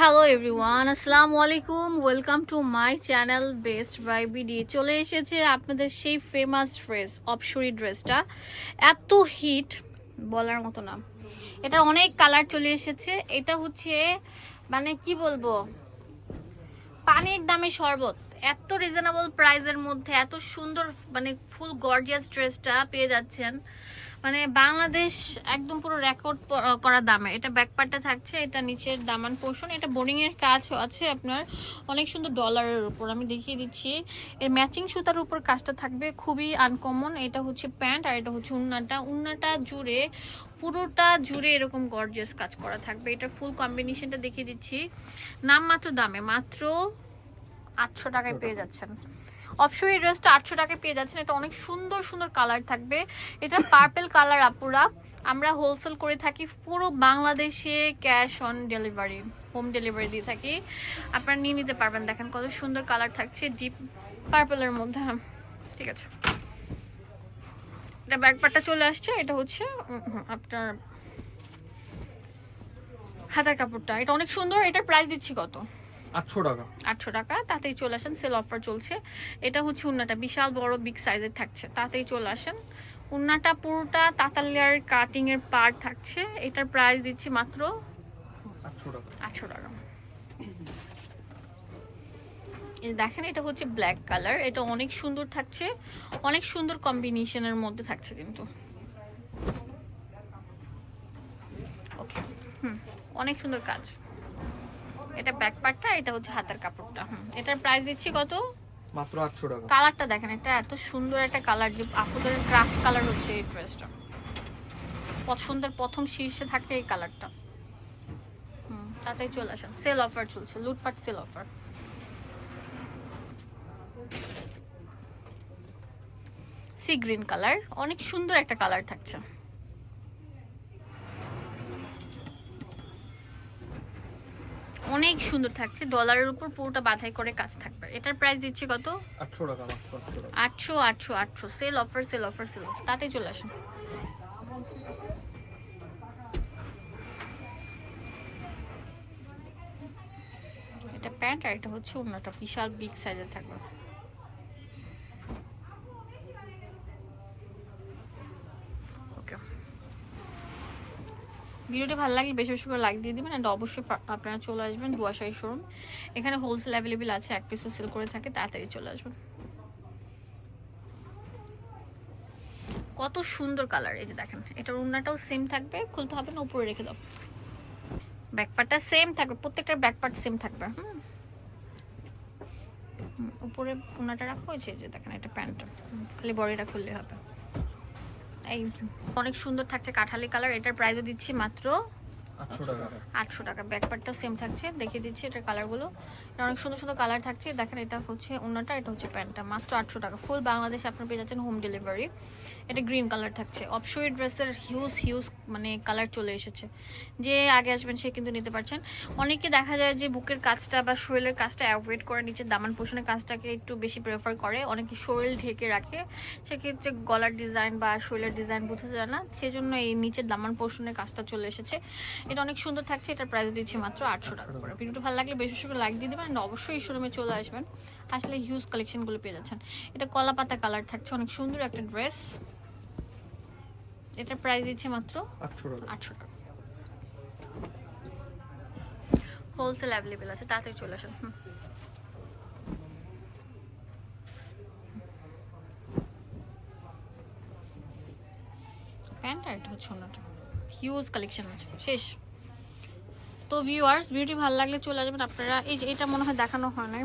Hello everyone আসসালামু আলাইকুম welcome to my channel best buy BD চলে এসেছে আপনাদের সেই ফেমাস ড্রেস অপসরি ড্রেসটা এত হিট বলার মতো না। এটা অনেক কালার চলে এসেছে। এটা হচ্ছে মানে কি বলব? পানির দামে শরবত। এত রিজনেবল প্রাইসের মধ্যে, এত সুন্দর মানে ফুল গর্জিয়াস ড্রেসটা পেয়ে যাচ্ছেন। মানে বাংলাদেশ একদম পুরো রেকর্ড করা দামে। এটা ব্যাকপার্টটা থাকছে, এটা নিচের দামান পোর্শন এটা বোর্ডিং এর কাজ আছে আপনার, অনেক সুন্দর ডলারের উপর। আমি দেখিয়ে দিচ্ছি। এর ম্যাচিং সুতার উপর কাজটা থাকবে, খুবই আনকমন এটা হচ্ছে প্যান্ট আর এটা হচ্ছে উন্নাটা। উন্নাটা জুড়ে, পুরোটা জুড়ে এরকম গর্জিয়াস কাজ করা থাকবে। এটা ফুল কম্বিনেশনটা দেখিয়ে দিচ্ছি। নাম মাত্র দামে। মাত্র আটশো টাকায় পেয়ে যাচ্ছেন। অপশন এই ড্রেসটা আটশো টাকায় পেয়ে যাচ্ছেন। এটা অনেক সুন্দর সুন্দর কালার থাকবে। এটা পার্পেল কালার আপুরা। আমরা হোলসেল করে থাকি পুরো বাংলাদেশে cash on delivery home delivery দিয়ে থাকি। আপনারা নিয়ে নিতে পারবেন। দেখেন কত সুন্দর কালার থাকছে ডিপ পার্পেলের মধ্যে। ঠিক আছে। এটা ব্যাকপারটা চলে আসছে। এটা হচ্ছে আপনার হাতার কাপড়টা। এটা অনেক সুন্দর। এটার প্রাইস দিচ্ছি কত? আটশো টাকা। আটশো টাকা তাতেই চলে আসেন সেল অফার চলছে। এটা হচ্ছে উন্নাটা বিশাল বড় বিগ সাইজের থাকছে। তাতেই চলে আসেন। উন্নাটা পুরোটা তাতালিয়ার কাটিং এর পার্ট থাকছে। এটার প্রাইস দিচ্ছি মাত্র আটশো টাকা। দেখেন এটা হচ্ছে ব্ল্যাক কালার এটা অনেক সুন্দর থাকছে। অনেক সুন্দর কম্বিনেশনের মধ্যে থাকছে কিন্তু। অনেক সুন্দর কাজ। এটা ব্যাক পার্টটা এটা হচ্ছে হাতের কাপড়টা। হুম এটার প্রাইস দিচ্ছি কত? মাত্র আটশো টাকা। কালারটা দেখেন এটা এত সুন্দর একটা কালার যে আপুদের ক্রাশ কালার হচ্ছে এই ড্রেসটা পছন্দের প্রথম শীর্ষে থাকে এই কালারটা হুম তাতেই চলে আসেন। সেল অফার চলছে লুটপাট sale offer sea green colour অনেক সুন্দর একটা কালার থাকছে। অনেক সুন্দর থাকছে। ডলারের উপর পুরোটা বাধাই করে কাজ থাকবে। এটার প্রাইস দিচ্ছে কত? আটশো টাকা আটশো আটশো আটশো sale offer sale offer sale offer তাতে চলে আসুন এটা প্যান্ট আর এটা হচ্ছে অন্য একটা বিশাল বিগ সাইজের থাকবে। ভিডিওটি ভালো লাগলে বেশি বেশি করে লাইক দিয়ে দিবেন অ্যান্ড অবশ্যই আপনারা চলে আসবেন দুয়াশাই শোরুম। এখানে হোলসেল অ্যাভেলেবেল আছে, এক পিসও সেল করে থাকে, তাড়াতাড়ি চলে আসবেন। কত সুন্দর কালার এই যে দেখেন, এটার উন্নাটাও সেম থাকবে, খুলতে হবে না, উপরে রেখে দাও। ব্যাকপার্টটা সেম থাকবে প্রত্যেকটার ব্যাকপার্ট সেম থাকবে, হুম। উপরে উন্নাটা রাখো যে দেখেন, এটা প্যান্টটা। খালি বডিটা খুললে হবে। এই অনেক সুন্দর থাকছে কাঁঠালি কালার এটার প্রাইসও দিচ্ছি মাত্র আটশো টাকা। ব্যাকপার্টটাও সেম থাকছে। দেখিয়ে দিচ্ছি এটার কালারগুলো এটা অনেক সুন্দর সুন্দর কালার থাকছে। দেখেন এটা হচ্ছে অন্যটা এটা হচ্ছে প্যান্টটা। মাত্র আটশো টাকা। ফুল বাংলাদেশ আপনার পেয়ে যাচ্ছেন হোম ডেলিভারি এটা গ্রিন কালার থাকছে। অপসই ড্রেসের হিউজ হিউজ মানে কালার চলে এসেছে। যে আগে আসবেন, সে কিন্তু নিতে পারছেন। অনেকে দেখা যায় যে বুকের কাজটা বা শরীরের কাজটা অ্যাভয়েড করে নিচে দামান পোষণের কাজটাকে একটু বেশি প্রেফার করে। অনেকে শরীর ঢেকে রাখে। সেক্ষেত্রে গলার ডিজাইন বা শরীরের ডিজাইন বোঝা যায় না। সেজন্য এই নিচের দামান পোষণের কাজটা চলে এসেছে। এটা অনেক সুন্দর থাকছে এটার প্রাইস দিচ্ছি মাত্র আটশো টাকা করে। ভিডিওটা ভালো লাগলে বেশি বেশি করে লাইক দিয়ে দেবেন অবশ্যই এই শোরুমে চলে আসবেন। আসলে হিউজ কালেকশনগুলো পেয়ে যাচ্ছেন। এটা কলা পাতা কালার থাকছে অনেক সুন্দর একটা ড্রেস এটার প্রাইস দিচ্ছে মাত্র আটশো টাকা। হোলসেল অ্যাভেলেবেল আছে তাড়াতাড়ি চলে আসেন হুম। প্যান্ট আর এটা হচ্ছে অন্যটা। হিউজ কালেকশন আছে। শেষ। তো ভিউয়ার্স ভিডিওটি ভালো লাগলে চলে আসবেন। আপনারা এই যে, এটা মনে হয় দেখানো হয় না